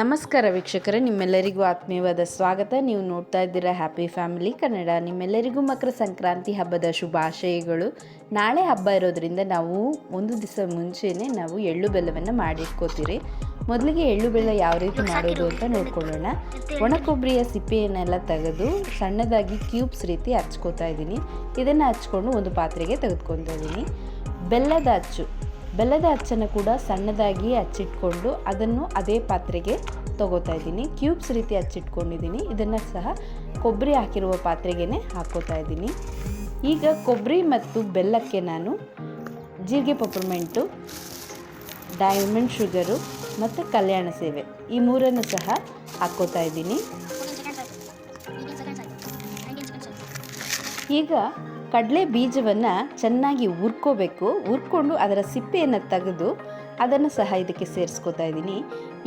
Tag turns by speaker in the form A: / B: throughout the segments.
A: ನಮಸ್ಕಾರ ವೀಕ್ಷಕರೇ, ನಿಮ್ಮೆಲ್ಲರಿಗೂ ಆತ್ಮೀಯವಾದ ಸ್ವಾಗತ. ನೀವು ನೋಡ್ತಾ ಇದ್ದೀರಾ ಹ್ಯಾಪಿ ಫ್ಯಾಮಿಲಿ ಕನ್ನಡ. ನಿಮ್ಮೆಲ್ಲರಿಗೂ ಮಕರ ಸಂಕ್ರಾಂತಿ ಹಬ್ಬದ ಶುಭಾಶಯಗಳು. ನಾಳೆ ಹಬ್ಬ ಇರೋದ್ರಿಂದ ನಾವು ಒಂದು ದಿವಸ ಮುಂಚೆನೇ ನಾವು ಎಳ್ಳು ಬೆಲ್ಲವನ್ನು ಮಾಡಿಟ್ಕೋತೀರಿ. ಮೊದಲಿಗೆ ಎಳ್ಳು ಬೆಲ್ಲ ಯಾವ ರೀತಿ ಮಾಡೋದು ಅಂತ ನೋಡ್ಕೊಳ್ಳೋಣ. ಒಣ ಕೊಬ್ಬರಿಯ ಸಿಪ್ಪೆಯನ್ನೆಲ್ಲ ತೆಗೆದು ಸಣ್ಣದಾಗಿ ಕ್ಯೂಬ್ಸ್ ರೀತಿ ಹಚ್ಕೋತಾ ಇದ್ದೀನಿ. ಇದನ್ನು ಹಚ್ಕೊಂಡು ಒಂದು ಪಾತ್ರೆಗೆ ತೆಗೆದುಕೊತಾ ಇದ್ದೀನಿ. ಬೆಲ್ಲದ ಅಚ್ಚು. ಬೆಲ್ಲದ ಅಚ್ಚನ್ನು ಕೂಡ ಸಣ್ಣದಾಗಿ ಹಚ್ಚಿಟ್ಕೊಂಡು ಅದನ್ನು ಅದೇ ಪಾತ್ರೆಗೆ ತಗೋತಾ ಇದ್ದೀನಿ. ಕ್ಯೂಬ್ಸ್ ರೀತಿ ಹಚ್ಚಿಟ್ಕೊಂಡಿದ್ದೀನಿ ಇದನ್ನು ಸಹ ಕೊಬ್ಬರಿ ಹಾಕಿರುವ ಪಾತ್ರೆಗೆ ಹಾಕೋತಾ ಇದ್ದೀನಿ. ಈಗ ಕೊಬ್ಬರಿ ಮತ್ತು ಬೆಲ್ಲಕ್ಕೆ ನಾನು ಜೀರಿಗೆ ಪಪ್ರಮೆಂಟು ಡೈಮಂಡ್ ಶುಗರು ಮತ್ತು ಕಲ್ಯಾಣ ಸೇವೆ ಈ ಮೂರನ್ನು ಸಹ ಹಾಕೋತಾ ಇದ್ದೀನಿ. ಈಗ ಕಡಲೆ ಬೀಜವನ್ನು ಚೆನ್ನಾಗಿ ಹುರ್ಕೋಬೇಕು. ಹುರ್ಕೊಂಡು ಅದರ ಸಿಪ್ಪೆಯನ್ನು ತೆಗೆದು ಅದನ್ನು ಸಹ ಇದಕ್ಕೆ ಸೇರಿಸ್ಕೊತಾ ಇದ್ದೀನಿ.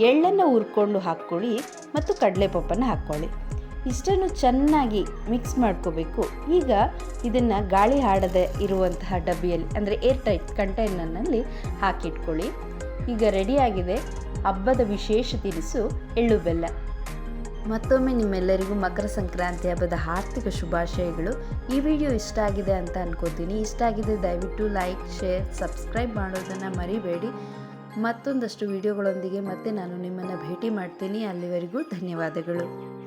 A: ಎಳ್ಳನ್ನು ಹುರ್ಕೊಂಡು ಹಾಕ್ಕೊಳ್ಳಿ ಮತ್ತು ಕಡಲೆ ಪಪ್ಪನ್ನು ಹಾಕ್ಕೊಳ್ಳಿ. ಇಷ್ಟನ್ನು ಚೆನ್ನಾಗಿ ಮಿಕ್ಸ್ ಮಾಡ್ಕೋಬೇಕು. ಈಗ ಇದನ್ನು ಗಾಳಿ ಹಾಡದೆ ಇರುವಂತಹ ಡಬ್ಬಿಯಲ್ಲಿ, ಅಂದರೆ ಏರ್ ಟೈಟ್ ಕಂಟೈನರ್ನಲ್ಲಿ ಹಾಕಿಟ್ಕೊಳ್ಳಿ. ಈಗ ರೆಡಿಯಾಗಿದೆ ಹಬ್ಬದ ವಿಶೇಷ ತಿನಿಸು ಎಳ್ಳು ಬೆಲ್ಲ. ಮತ್ತೊಮ್ಮೆ ನಿಮ್ಮೆಲ್ಲರಿಗೂ ಮಕರ ಸಂಕ್ರಾಂತಿ ಹಬ್ಬದ ಆರ್ಥಿಕ ಶುಭಾಶಯಗಳು. ಈ ವಿಡಿಯೋ ಇಷ್ಟ ಆಗಿದೆ ಅಂತ ಅನ್ಕೋತೀನಿ. ಇಷ್ಟ ಆಗಿದೆ ದಯವಿಟ್ಟು ಲೈಕ್, ಶೇರ್, ಸಬ್ಸ್ಕ್ರೈಬ್ ಮಾಡೋದನ್ನು ಮರಿಬೇಡಿ. ಮತ್ತೊಂದಷ್ಟು ವಿಡಿಯೋಗಳೊಂದಿಗೆ ಮತ್ತೆ ನಾನು ನಿಮ್ಮನ್ನು ಭೇಟಿ ಮಾಡ್ತೀನಿ. ಅಲ್ಲಿವರೆಗೂ ಧನ್ಯವಾದಗಳು.